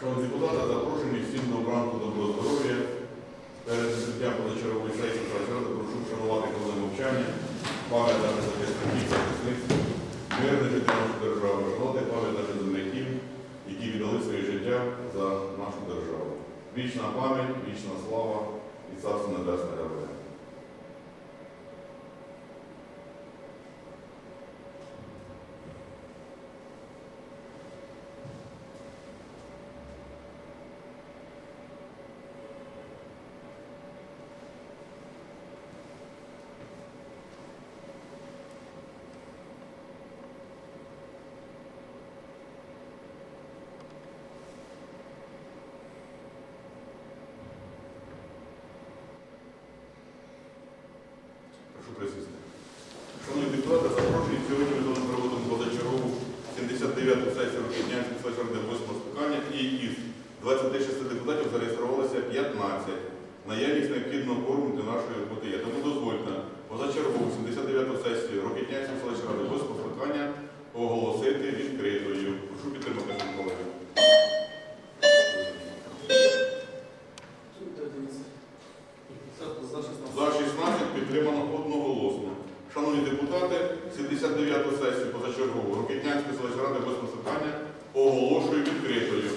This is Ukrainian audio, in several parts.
Шановні депутати, запрошені всім до ранку доброго здоров'я. Перед закриттям позачергової сесії Ради прошу вшанувати хвилину мовчання, пам'ять наших захисників, захисниць, життя нашої держави, шанувати пам'ять наших земляків, які віддали своє життя за нашу державу. Вічна пам'ять, вічна слава і царство небесне присісти. Шановні депутати, запрошую сьогодні ми знову проводимо позачергову 79-ту сесію Рокетнянської селищної 8 скликання і із 26 депутатів зареєструвалося 15. Наявність необхідного форуму для нашої роботи є. Тому дозвольте позачергову Рокетнянської селищної ради 8 скликання оголошую відкритою.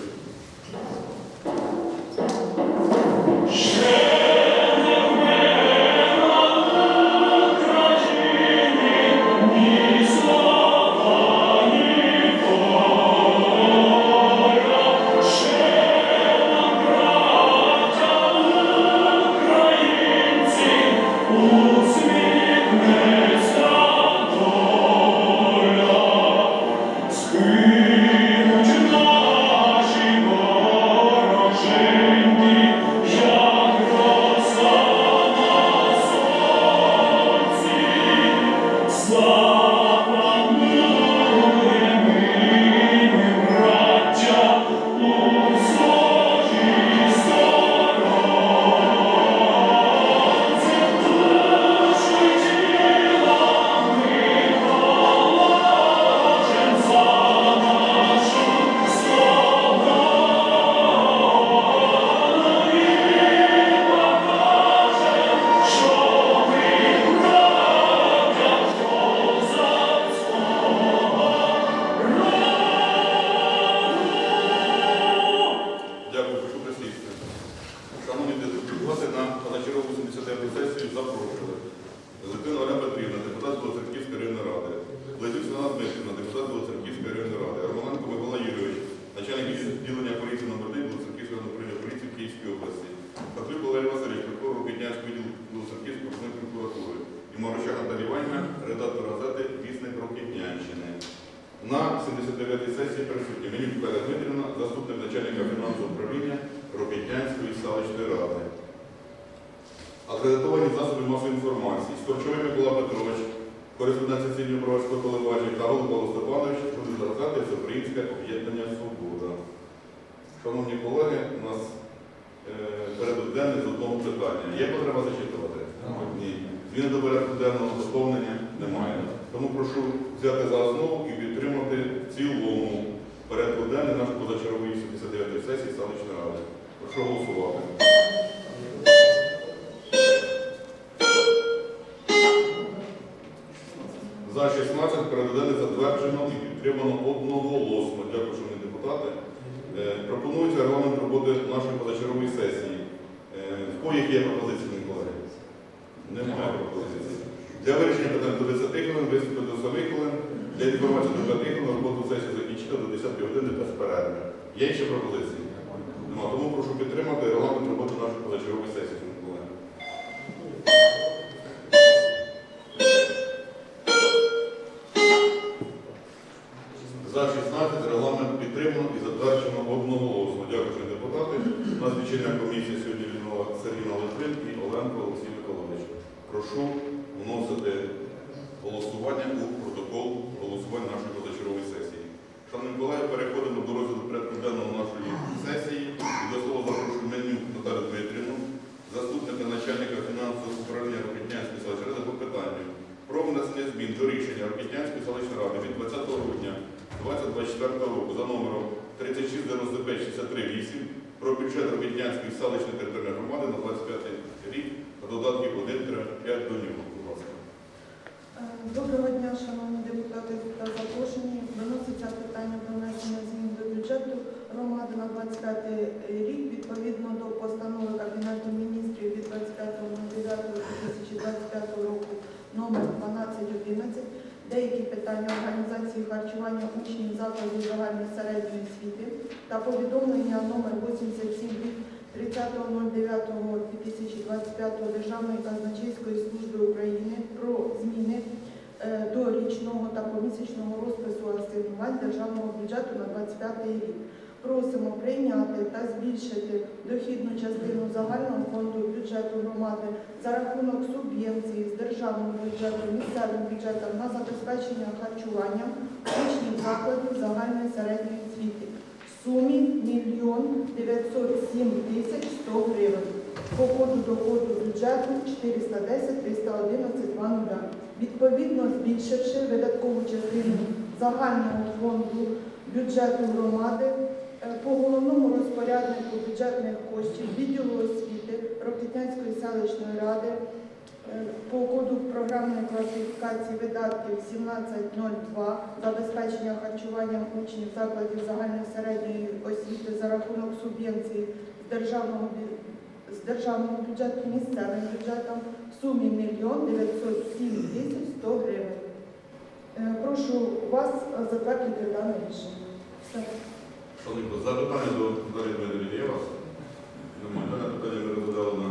На 79-й сесії присутні Менюк Петра Дмитрівна, заступник начальника фінансового управління Ропітнянської селищної ради. Акредитовані засоби масової інформації. Сторчовий Микола Петрович, кореспондент Броварського телебачення та Голубова Степанович, журналіст газети Всеукраїнське об'єднання Свобода. Шановні колеги, у нас е, порядок денний з одного питання. Є потреба зачитувати? Ні. Зміни до порядку денного доповнення немає. Тому прошу взяти за основу і підтримати в цілому порядку денний нашої позачергової 79-ї сесії селищної ради. Прошу голосувати. За 16 порядок затверджено і підтримано одноголосно. Дякую, шановні депутати. Е, Пропонується регламент роботи нашої позачергової сесії. Е, В які є пропозиції, колеги? Немає пропозицій. Для вирішення питань до 10 хвилин, виступи до 7 для інформації до 5 хвилин, роботу сесії закінчити до 10 години без перерви. Є ще пропозиції? Нема. Тому прошу підтримати регламент роботи нашої позачергової сесії. За 16 регламент підтримано і затверджено одноголосно. Дякую, депутати. У нас комісія сьогодні Лінова Сергійна Литвин і Оленко Олексій Миколаївич. Прошу вносити голосування у протокол голосування нашої позачергової сесії. Шановні колеги, переходимо до розгляду порядку денного нашої сесії. І до слова запрошую меню Наталю Дмитрівну, заступника начальника фінансового управління Рокітнянської селищної ради по питанню про внесення змін до рішення Рокітнянської селищної ради від 20 грудня 2024 року за номером 3695 63 53.8 про бюджет Робітнянської селищної територіальної громади на 25 рік та додатків 1-5 до нього. Е, Доброго дня, шановні депутати та запрошені. Виноситься питання про внесення змін до бюджету громади на 25 рік відповідно до постанови Кабінету міністрів від 25.09.2025 року номер 1211 деякі питання організації харчування учнів закладів загальної середньої освіти та повідомлення номер 87 від 30.09.2025 Державної казначейської служби України про зміни е, до річного та помісячного розпису асигнувань державного бюджету на 25 рік. Просимо прийняти та збільшити дохідну частину загального бюджету громади за рахунок субвенції з державного бюджету місцевим бюджетом на забезпечення харчуванням учнів закладів загальної середньої освіти в сумі 1 907 тисяч 100 гривень. По коду доходу бюджету 410 311 20. Відповідно, збільшивши видаткову частину загального фонду бюджету громади е, по головному розпоряднику бюджетних коштів відділу освіти Рокітянської селищної ради е, по коду програмної класифікації видатків 1702 забезпечення харчуванням учнів закладів загальної середньої освіти за рахунок субвенції з державного з державного бюджету місцевим бюджетом в сумі 1 907 тисяч 100 гривень. Е, Прошу вас затвердити дане рішення. Все. Шановні запитання до Дмитрівни є вас? Немає. Дане питання ми розглядали на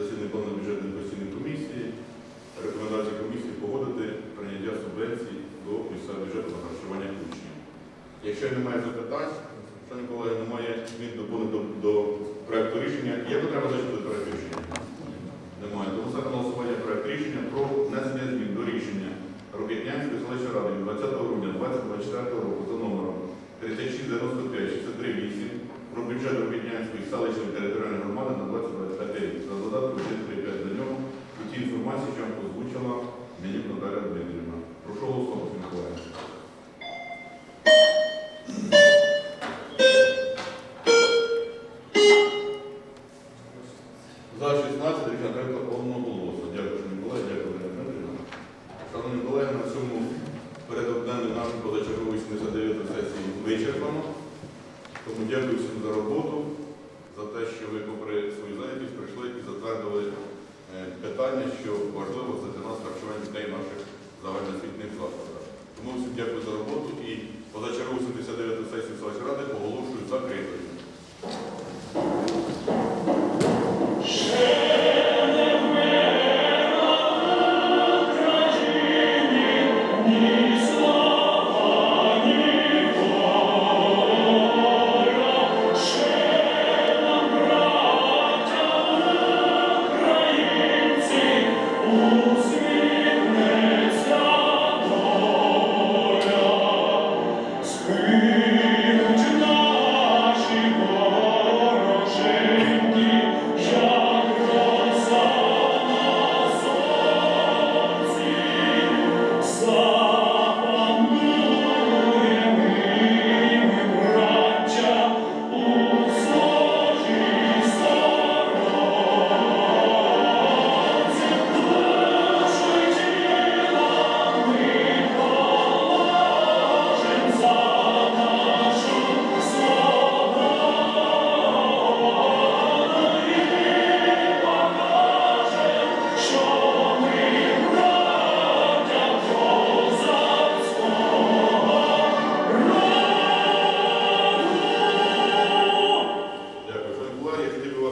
засіданні плану бюджетної постійної комісії. Рекомендації комісії погодити прийняття субвенцій до місцевого бюджету на харчування учнів. Якщо немає запитань, шановні колеги, немає змін доповнень до, до проекту рішення. Є потреба зачитати проект рішення? Немає. Тому ставимо голосування проект рішення про внесення змін до рішення Робітнянської селищної ради від 20 грудня 2024 року за номером 3695 638 про бюджет Робітнянської селищної територіальної громади на 2025 рік. За додатку 135 до нього у тій інформації, що озвучила мені Наталя Дмитрівна. Прошу голосувати, Миколаїв. За 16 рішення прийнято одноголосно. Дякую, шановні колеги, дякую, Дар'я Дмитрівна. Шановні колеги, на цьому порядок денний нашої позачергової 79 сесії вичерпано. Тому дякую всім за роботу, питання, що важливо, це для нас харчування дітей наших загальноосвітніх закладах. Тому всім дякую за роботу і позачергу 79-ї сесії селищної ради оголошую закритою. Yeah.